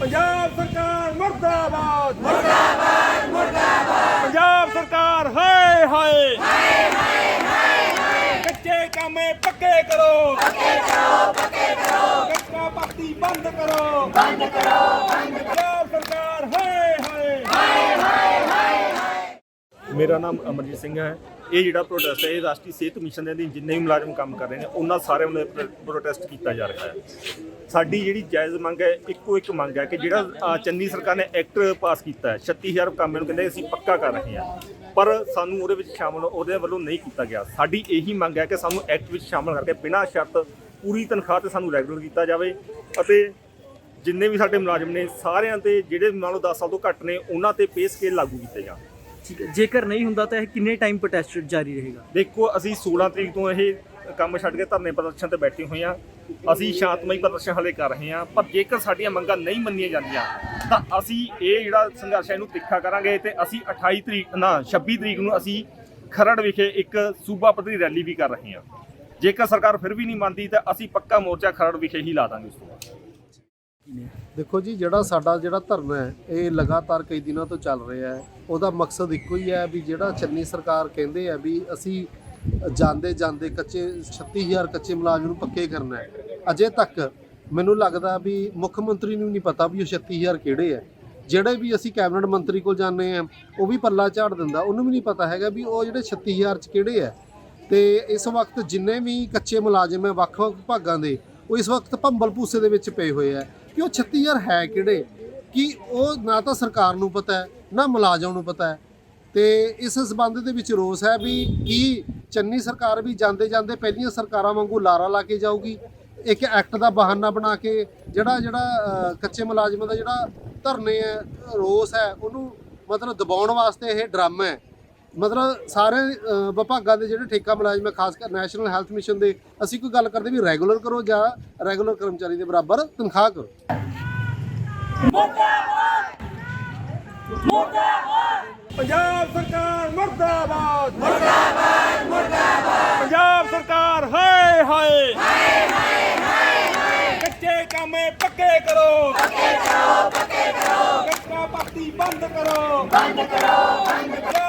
ਪੰਜਾਬ ਸਰਕਾਰ ਮੁਰਦਾਬਾਦ ਮੁਰਦਾਬਾਦ ਮੁਰਦਾਬਾਦ ਪੰਜਾਬ ਸਰਕਾਰ ਹਾਏ ਹਾਏ ਹਾਏ ਹਾਏ ਹਾਏ ਕੱਚੇ ਕਾਮੇ ਪੱਕੇ ਕਰੋ ਪੱਕੇ ਕਰੋ ਪੱਕੇ ਕਰੋ ਕੱਚਾ ਪੱਤੀ ਬੰਦ ਕਰੋ ਇਹ ਜਿਹੜਾ ਪ੍ਰੋਟੈਸਟ ਹੈ, ਇਹ ਰਾਸ਼ਟਰੀ ਸਿਹਤ ਮਿਸ਼ਨ ਦੇ ਅਧੀਨ ਜਿੰਨੇ ਵੀ ਮੁਲਾਜ਼ਮ ਕੰਮ ਕਰ ਰਹੇ ਨੇ, ਉਹਨਾਂ ਸਾਰਿਆਂ ਨੂੰ ਪ੍ਰੋਟੈਸਟ ਕੀਤਾ ਜਾ ਰਿਹਾ ਹੈ। ਸਾਡੀ ਜਿਹੜੀ ਜਾਇਜ਼ ਮੰਗ ਹੈ, ਇੱਕੋ ਇੱਕ ਮੰਗ ਹੈ ਕਿ ਜਿਹੜਾ ਚੰਨੀ ਸਰਕਾਰ ਨੇ ਐਕਟ ਪਾਸ ਕੀਤਾ ਹੈ 36000 ਕਾਮੇ ਨੂੰ ਕਹਿੰਦੇ ਅਸੀਂ ਪੱਕਾ ਕਰ ਰਹੇ ਹਾਂ। ਪਰ ਸਾਨੂੰ ਉਹਦੇ ਵਿੱਚ ਸ਼ਾਮਲ, ਉਹਦੇ ਵੱਲੋਂ ਨਹੀਂ ਕੀਤਾ ਗਿਆ। ਸਾਡੀ ਇਹੀ ਮੰਗ ਹੈ ਕਿ ਸਾਨੂੰ ਐਕਟ ਵਿੱਚ ਸ਼ਾਮਲ ਕਰਕੇ ਬਿਨਾਂ ਸ਼ਰਤ ਪੂਰੀ ਤਨਖਾਹ ਤੇ ਸਾਨੂੰ ਰੈਗੂਲਰ ਕੀਤਾ ਜਾਵੇ ਅਤੇ ਜਿੰਨੇ ਵੀ ਸਾਡੇ ਮੁਲਾਜ਼ਮ ਨੇ, ਸਾਰਿਆਂ ਤੇ ਜਿਹੜੇ ਮੰਨ ਲਓ 10 ਸਾਲ ਤੋਂ ਘੱਟ ਨੇ, ਉਹਨਾਂ ਤੇ ਪੇ ਸਕੇਲ ਲਾਗੂ ਕੀਤੇ ਜਾਣ। ਠੀਕ ਹੈ ਜੇਕਰ ਨਹੀਂ ਹੁੰਦਾ ਤਾਂ ਇਹ ਕਿੰਨੇ ਟਾਈਮ ਪ੍ਰੋਟੈਸਟ ਜਾਰੀ ਰਹੇਗਾ? ਦੇਖੋ, ਅਸੀਂ 16 ਤਰੀਕ ਤੋਂ ਇਹ ਕੰਮ ਛੱਡ ਕੇ ਧਰਨੇ ਪ੍ਰਦਰਸ਼ਨ ਤੇ ਬੈਠੇ ਹੋਏ ਹਾਂ। ਅਸੀਂ ਸ਼ਾਂਤਮਈ ਪ੍ਰਦਰਸ਼ਨ ਹਲੇ ਕਰ ਰਹੇ ਹਾਂ, ਪਰ ਜੇਕਰ ਸਾਡੀਆਂ ਮੰਗਾਂ ਨਹੀਂ ਮੰਨੀਆਂ ਜਾਂਦੀਆਂ, ਤਾਂ ਅਸੀਂ ਇਹ ਜਿਹੜਾ ਸੰਘਰਸ਼ ਹੈ ਇਹਨੂੰ ਤਿੱਖਾ ਕਰਾਂਗੇ ਤੇ ਅਸੀਂ 28 ਤਰੀਕ, ਨਾ 26 ਤਰੀਕ ਨੂੰ ਅਸੀਂ ਖਰੜ ਵਿਖੇ ਇੱਕ ਸੂਬਾ ਪੱਧਰੀ ਰੈਲੀ ਵੀ ਕਰ ਰਹੇ ਹਾਂ। ਜੇਕਰ ਸਰਕਾਰ ਫਿਰ ਵੀ ਨਹੀਂ ਮੰਨਦੀ, ਤਾਂ ਅਸੀਂ ਪੱਕਾ ਮੋਰਚਾ ਖਰੜ ਵਿਖੇ ਹੀ ਲਾ ਦਾਂਗੇ ਉਸ ਤੋਂ ਬਾਅਦ। ਦੇਖੋ ਜੀ, ਜਿਹੜਾ ਸਾਡਾ ਜਿਹੜਾ ਧਰਨਾ ਹੈ, ਇਹ ਲਗਾਤਾਰ ਕਈ ਦਿਨਾਂ ਤੋਂ ਚੱਲ ਰਿਹਾ ਹੈ। ਉਹਦਾ ਮਕਸਦ ਇੱਕੋ ਹੀ ਹੈ ਵੀ ਜਿਹੜਾ ਚੰਨੀ ਸਰਕਾਰ ਕਹਿੰਦੇ ਆ ਵੀ ਅਸੀਂ ਜਾਂਦੇ ਜਾਂਦੇ ਕੱਚੇ 36000 ਕੱਚੇ ਮੁਲਾਜ਼ਮ ਨੂੰ ਪੱਕੇ ਕਰਨਾ ਹੈ। ਅਜੇ ਤੱਕ ਮੈਨੂੰ ਲੱਗਦਾ ਵੀ ਮੁੱਖ ਮੰਤਰੀ ਨੂੰ ਨਹੀਂ ਪਤਾ ਵੀ ਉਹ 36000 ਕਿਹੜੇ ਹੈ ਜਿਹੜੇ ਵੀ ਅਸੀਂ ਕੈਬਨਿਟ ਮੰਤਰੀ ਕੋਲ ਜਾਂਦੇ ਆ, ਉਹ ਵੀ ਪੱਲਾ ਝਾੜ ਦਿੰਦਾ। ਉਹਨੂੰ ਵੀ ਨਹੀਂ ਪਤਾ ਹੈਗਾ ਵੀ ਉਹ ਜਿਹੜੇ 36000 ਚ ਕਿਹੜੇ ਹੈ ਤੇ ਇਸ ਵਕਤ ਜਿੰਨੇ ਵੀ ਕੱਚੇ ਮੁਲਾਜ਼ਮ ਹੈ, ਵੱਖ-ਵੱਖ ਭਾਗਾਂ ਦੇ, ਉਹ ਇਸ ਵਕਤ ਭੰਬਲ ਭੂਸੇ ਦੇ ਵਿੱਚ ਪਏ ਹੋਏ ਆ। ਕਿ ਉਹ 36000 ਹੈ ਕਿਹੜੇ? ਕਿ ਉਹ ਨਾ ਤਾਂ ਸਰਕਾਰ ਨੂੰ ਪਤਾ ਹੈ, ਨਾ ਮੁਲਾਜ਼ਮ ਨੂੰ ਪਤਾ ਹੈ। ਤੇ ਇਸ ਸਬੰਧ ਦੇ ਵਿੱਚ ਰੋਸ ਹੈ ਵੀ ਕੀ ਚੰਨੀ ਸਰਕਾਰ ਵੀ ਜਾਂਦੇ ਜਾਂਦੇ ਪਹਿਲੀਆਂ ਸਰਕਾਰਾਂ ਵਾਂਗੂ ਲਾਰਾ ਲਾ ਕੇ ਜਾਊਗੀ? ਇੱਕ ਐਕਟ ਦਾ ਬਹਾਨਾ ਬਣਾ ਕੇ ਜਿਹੜਾ ਜਿਹੜਾ ਕੱਚੇ ਮੁਲਾਜ਼ਮਾਂ ਦਾ ਜਿਹੜਾ ਧਰਨੇ ਹੈ, ਰੋਸ ਹੈ, ਉਹਨੂੰ ਮਤਲਬ ਦਬਾਉਣ ਵਾਸਤੇ ਇਹ ਡਰਾਮਾ ਹੈ। ਮਤਲਬ ਸਾਰੇ ਅਹ, ਵਿਭਾਗਾਂ ਦੇ ਜਿਹੜੇ ਠੇਕਾ ਮੁਲਾਜ਼ਮ ਹੈ ਖਾਸ ਕਰ ਨੈਸ਼ਨਲ ਹੈਲਥ ਮਿਸ਼ਨ ਦੇ ਅਸੀਂ ਕੋਈ ਗੱਲ ਕਰਦੇ ਵੀ ਰੈਗੂਲਰ ਕਰੋ ਜਾਂ ਰੈਗੂਲਰ ਕਰਮਚਾਰੀ ਦੇ ਬਰਾਬਰ ਤਨਖਾਹ ਕਰੋ। ਪੰਜਾਬ ਸਰਕਾਰ ਮੁਰਦਾਬਾਦ ਮੁਰਦਾਬਾਦ ਮੁਰਦਾਬਾਦ। ਪੰਜਾਬ ਸਰਕਾਰ ਹਾਏ ਹਾਏ। ਹਾਏ ਹਾਏ ਕੱਚੇ ਕਾਮੇ ਪੱਕੇ ਕਰੋ। ਪੱਕੇ ਕਰੋ ਪੱਕੇ ਕਰੋ ਕੱਚਾ ਪੱਤੀ ਬੰਦ ਕਰੋ ਬੰਦ ਕਰੋ ਬੰਦ ਕਰੋ।